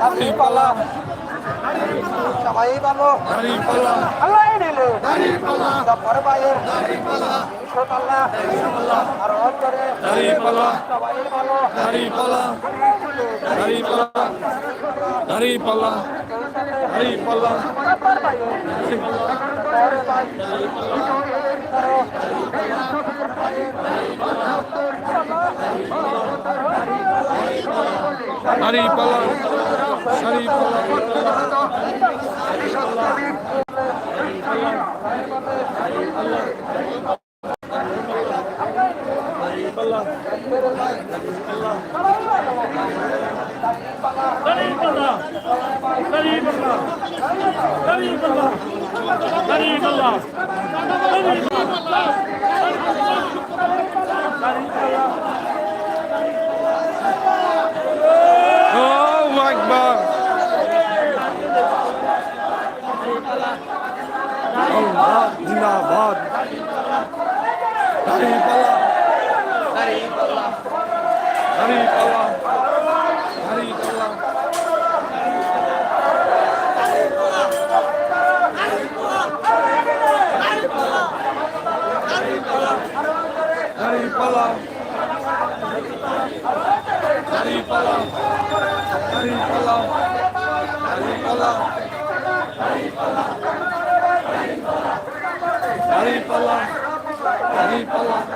দাড়ি পালা। সবাই ভালো দাড়ি পালা। আল্লাহ নিলে দাড়ি পালা। সবার বাইরে দাড়ি পালা ঈশ্বর আল্লাহ আল্লাহ আর অন্তরে দাড়ি পালা সবাই ভালো দাড়ি পালা দাড়ি পালা দাড়ি পালা। হারি পালা হারি পালা जिंदाबाद Hari Palang, Hari Palang,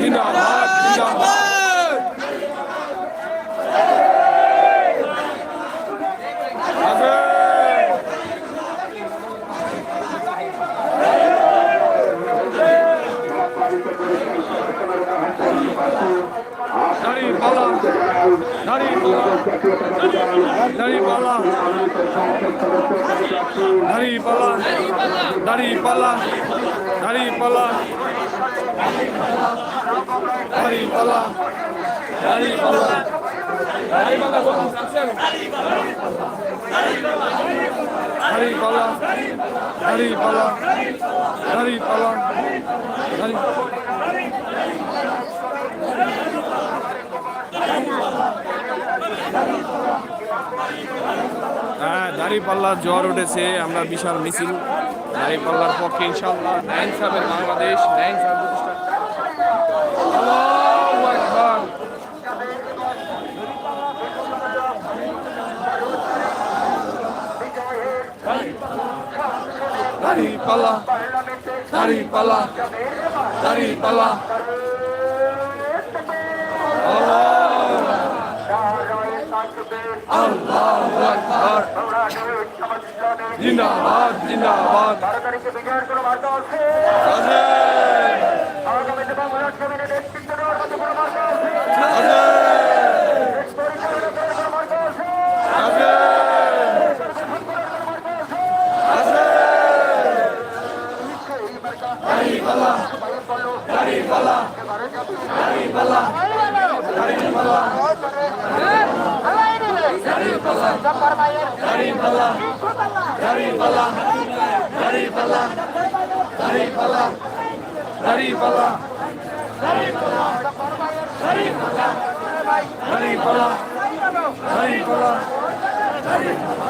জিন্দাবাদ জিন্দাবাদ দাঁড়িপালা দাঁড়িপালা দাঁড়িপালা দাঁড়িপালা হ্যাঁ দাঁড়িপাল্লার জ্বর উঠেছে আমরা বিশাল মিছিল। দাঁড়িপাল্লার পক্ষে ইনশাল্লাহ ন্যাংসাবের বাংলাদেশ ন্যায় পালা দাড়ি পালা দাড়ি পালা। জিন্দাবাদ জিন্দাবাদ। সরকারকে বিজয়ের কোনো বার্তা আছে? Hari Pala, Hari Pala, Hari Pala,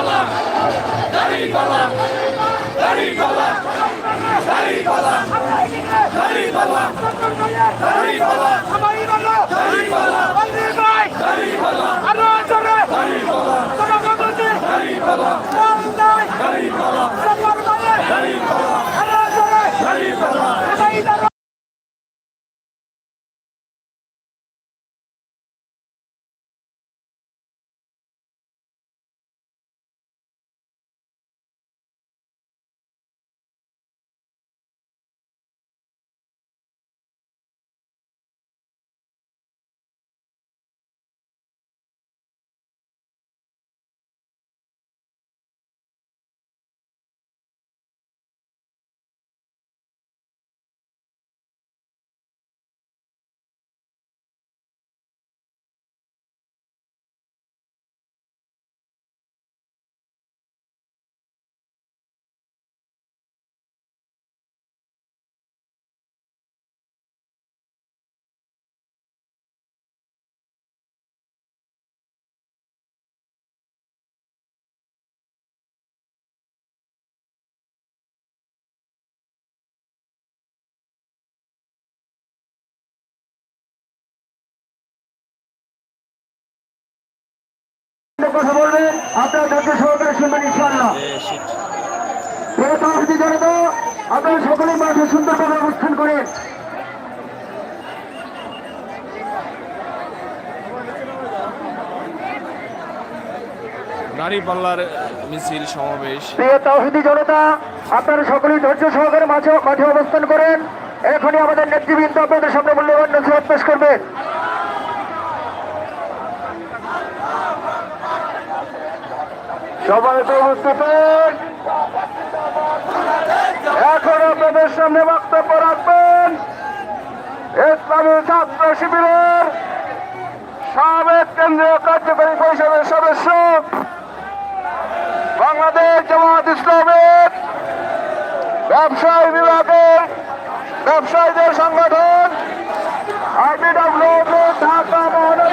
গলা দাড়ি গলা দাড়ি গলা দাড়ি গলা দাড়ি গলা দাড়ি গলা আমারই গলা দাড়ি গলা বন্দে ভাই দাড়ি গলা আরও জোরে দাড়ি গলা তোরা বলতে দাড়ি গলা দাম দাই দাড়ি গলা সবার মানে দাড়ি গলা আরও জোরে দাড়ি গলা কথা আপনার ধৈর্য সহকারে শুনবেন ইনশাআল্লাহ। প্রিয় জনতা আপনারা সকলে মাঠে সুন্দরভাবে অবস্থান করেন। দাঁড়িপাল্লার মিছিল সমাবেশ। প্রিয় জনতা আপনারা সকলেই ধৈর্য সহকারে মাঠে অবস্থান করেন। এখনই আমাদের নেতৃবৃন্দ আপনাদের সামনে মূল্যবান পেশ করবেন। সবাই তো উপস্থিত এখন আপনাদের সামনে বক্তব্য রাখবেন। ইসলামী ছাত্র শিবিরের সাবেক কেন্দ্রীয় কার্যকরী পরিষদের সদস্য, বাংলাদেশ জামাত ইসলামের ব্যবসায়ী বিভাগের ব্যবসায়ীদের সংগঠন আইবিডব্লিউ ঢাকা মহানগর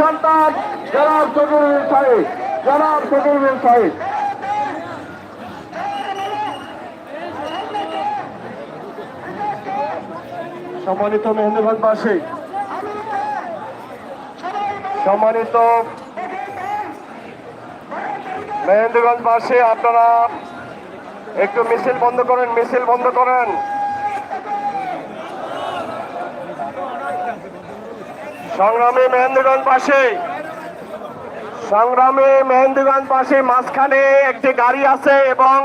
সন্তান, জনাব সকিরুল সাহেব, জনাব সকিরুল সাহেব। সম্মানিত মেহেন্দিগঞ্জবাসী সম্মানিত মেহেন্দিগঞ্জবাসী আপনারা একটু মিছিল বন্ধ করেন, মিছিল বন্ধ করেন। সংগ্রামী সংগ্রামে সংগ্রামী মেহেন্দ্রগঞ্জবাসী মাঝখানে একটি গাড়ি আছে এবং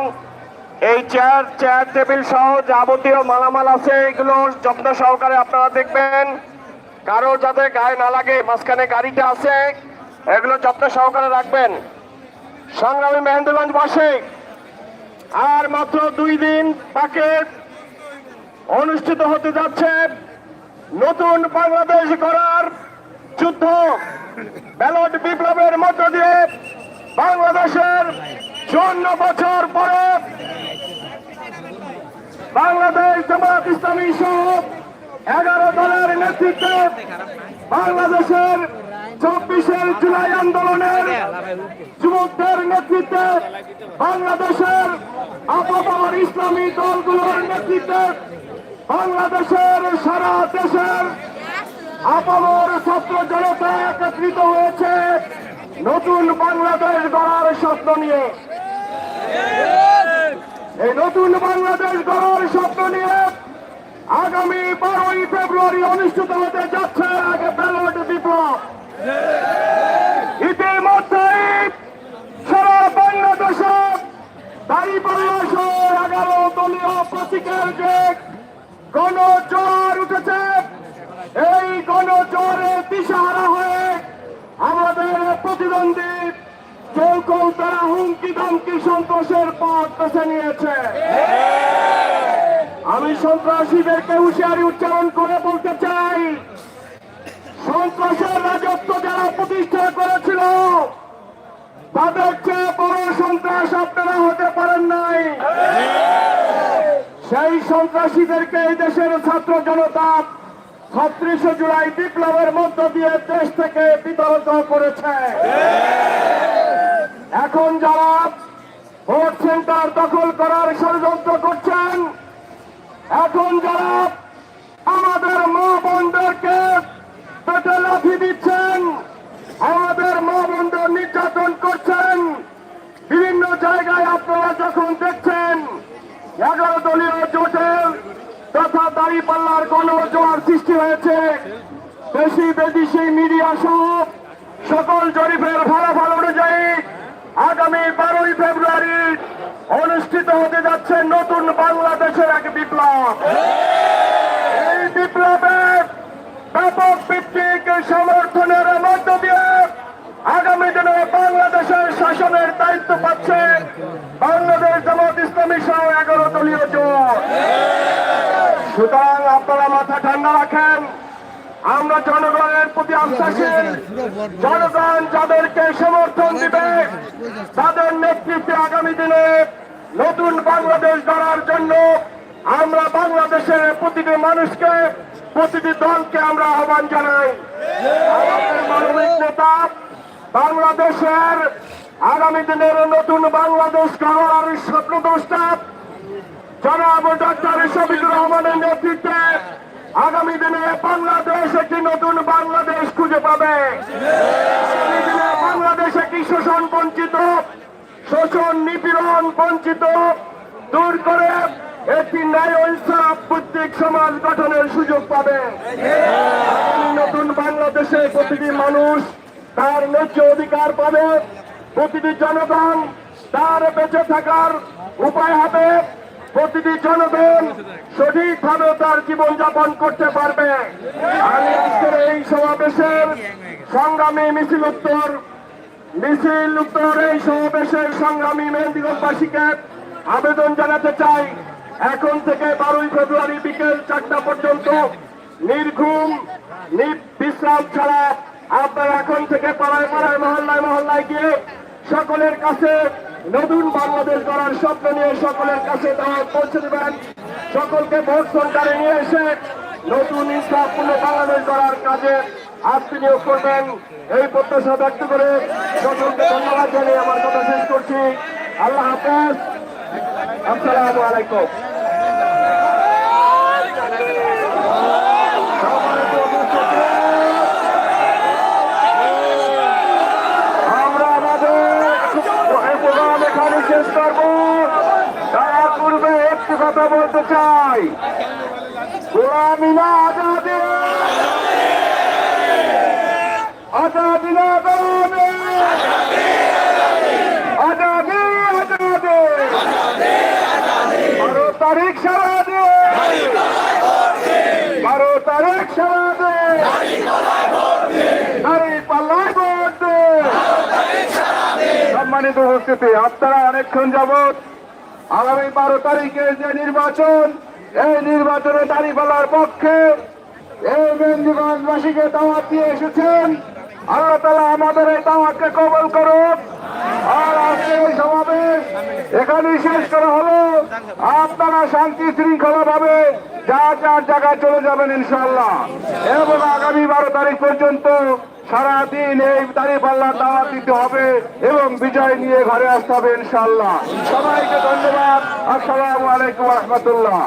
এই চেয়ার চেয়ার টেবিল সহ যাবতীয় মালামাল আছে। এগুলো যত্ন সহকারে আপনারা দেখবেন। কারও যাতে গায়ে না লাগে, মাঝখানে গাড়িটা আছে। এগুলো যত্ন সহকারে রাখবেন। সংগ্রামী মেহেন্দ্রগঞ্জবাসী আর মাত্র দুই দিন তাকে অনুষ্ঠিত হতে যাচ্ছে। নতুন বাংলাদেশ করার যুদ্ধ। ব্যালট বিপ্লবের মধ্য দিয়ে বাংলাদেশের চুয়ান্ন বছর পরে বাংলাদেশ জামাত ইসলামী সহ এগারো দলের নেতৃত্বে বাংলাদেশের চব্বিশের জুলাই আন্দোলনের যুবকদের নেতৃত্বে বাংলাদেশের আপামর ইসলামী দলগুলোর নেতৃত্বে বাংলাদেশের সারা দেশের আপামর ছাত্র জনতা একত্রিত হয়েছে নতুন বাংলাদেশ গড়ার স্বপ্ন নিয়ে। এই নতুন বাংলাদেশ গড়ার স্বপ্ন নিয়ে আগামী বারোই ফেব্রুয়ারি অনুষ্ঠিত হতে যাচ্ছে আগে ব্যালট বিপ্লব। ইতিমধ্যেই সারা বাংলাদেশে দাঁড়িপাল্লা সহ এগারো দলীয় প্রতীকের যে গণ জ্বর উঠেছে। এই গণ জ্বরে দিশাহারা হয়ে আমাদের প্রতিদ্বন্দ্বী কেউ কেউ তারা হুমকি ধমকি সন্তোষের পথ বেছে নিয়েছে। আমি সন্ত্রাসীদেরকে হুঁশিয়ারি উচ্চারণ করে বলতে চাই, সন্ত্রাসের রাজত্ব যারা প্রতিষ্ঠা করেছিল, তাদের চেয়ে বড় সন্ত্রাস আপনারা হতে পারেন নাই। সেই সন্ত্রাসীদেরকে এই দেশের ছাত্র জনতা ছত্রিশে জুলাই বিপ্লবের মধ্য দিয়ে দেশ থেকে বিতরত করেছে। এখন যারা ভোট সেন্টার দখল করার ষড়যন্ত্র করছেন, এখন যারা আমাদের মা বোনদেরকে পেটে লাথি দিচ্ছেন, আমাদের মা বোনদের নির্যাতন করছেন। বিভিন্ন জায়গায় আপনারা যখন দেখছেন, এগারো দলীয় জোটের তথা দাঁড়িপাল্লার গণজোয়ার সৃষ্টি হয়েছে। দেশি বিদেশি মিডিয়া সহ সকল জরিপের ফলাফল অনুযায়ী আগামী বারোই ফেব্রুয়ারি অনুষ্ঠিত হতে যাচ্ছে নতুন বাংলাদেশের এক বিপ্লব। এই বিপ্লবের ব্যাপক ভিত্তিক সমর্থনের মধ্য দিয়ে আগামী দিনে বাংলাদেশের শাসনের দায়িত্ব পাচ্ছে বাংলাদেশ জামাত ইসলামী সহ এগারো দলীয় জোট। সুতরাং আপনারা মাথা ঠান্ডা রাখেন। আমরা জনগণের প্রতি আস্থাশীল জনগণ যাদেরকে সমর্থন দিবে, তাদের নেতৃত্বে আগামী দিনে নতুন বাংলাদেশ গড়ার জন্য আমরা বাংলাদেশের প্রতিটি মানুষকে, প্রতিটি দলকে আমরা আহ্বান জানাই। আমাদের মানবিক নেতা, বাংলাদেশের আগামী দিনের নতুন বাংলাদেশ গড়ার স্বপ্নদ্রষ্টা জনাব ডক্টর শফিকুর রহমানের নেতৃত্বে আগামী দিনে বাংলাদেশ একটি নতুন বাংলাদেশ খুঁজে পাবে। বাংলাদেশ একটি শোষণ বঞ্চিত, শোষণ নিপীড়ন বঞ্চিত, দূর করে একটি ন্যায় ইনসাফ ভিত্তিক সমাজ গঠনের সুযোগ পাবে। নতুন বাংলাদেশে প্রতিটি মানুষ তার ন্যায্য অধিকার পাবে, প্রতিটি জনগণ তার বেঁচে থাকার উপায় হবে প্রতিটি জনগণ সঠিকভাবে তার জীবনযাপন করতে পারবে। আমি আজকের এই সমাবেশের সংগ্রামী মিছিল উত্তর মিছিল উত্তর এই সমাবেশের সংগ্রামী মেহেন্দিগঞ্জবাসীকে আবেদন জানাতে চাই। এখন থেকে বারোই ফেব্রুয়ারি বিকেল চারটা পর্যন্ত নির্ঘুম বিশ্রাম ছাড়া আপনারা এখন থেকে পাড়ায় পাড়ায়, মহল্লায় মহল্লায় গিয়ে সকলের কাছে নতুন বাংলাদেশ গড়ার স্বপ্ন নিয়ে সকলের কাছে দাওয়াত পৌঁছে দেবেন। সকলকে ভোট সরকারে নিয়ে এসে নতুন ইনসাফপূর্ণ বাংলাদেশ গড়ার কাজে আত্মী নিয়োগ করবেন। এই প্রত্যাশা ব্যক্ত করে সকলকে ধন্যবাদ জানিয়ে আমার কথা শেষ করছি। আল্লাহ হাফেজ। আসসালামু আলাইকুম সম্মানিত উপস্থিতি, আমরা আমাদের এই প্রোগ্রাম এখানে শেষ করব তার পূর্বে একটি কথা বলতে চাই। গোলামি না আজাদি। আজাদি না গোলামি আজাদি আজাদি। বারো তারিখ বারো তারিখ ভোট দিয়ে সম্মানিত উপস্থিতি, আপনারা অনেকক্ষণ যাবৎ আগামী বারো তারিখে যে নির্বাচন, এই নির্বাচনে দাঁড়িপালার পক্ষে এই মেন্দিগঞ্জবাসীকে দাওয়াত দিয়ে এসেছেন। আল্লাহ তালা আমাদের এই দাওয়াতকে কবল করুন আর আজকে এই সমাবেশ এখানেই শেষ করা হলো। আপনারা শান্তি শৃঙ্খলা ভাবে যার যার জায়গায় চলে যাবেন ইনশাল্লাহ এবং আগামী বারো তারিখ পর্যন্ত সারাদিন এই দাঁড়িপাল্লা দাওয়া দিতে হবে এবং বিজয় নিয়ে ঘরে আসতে হবে ইনশাল্লাহ সবাইকে ধন্যবাদ। আসসালামু আলাইকুম রহমতুল্লাহ।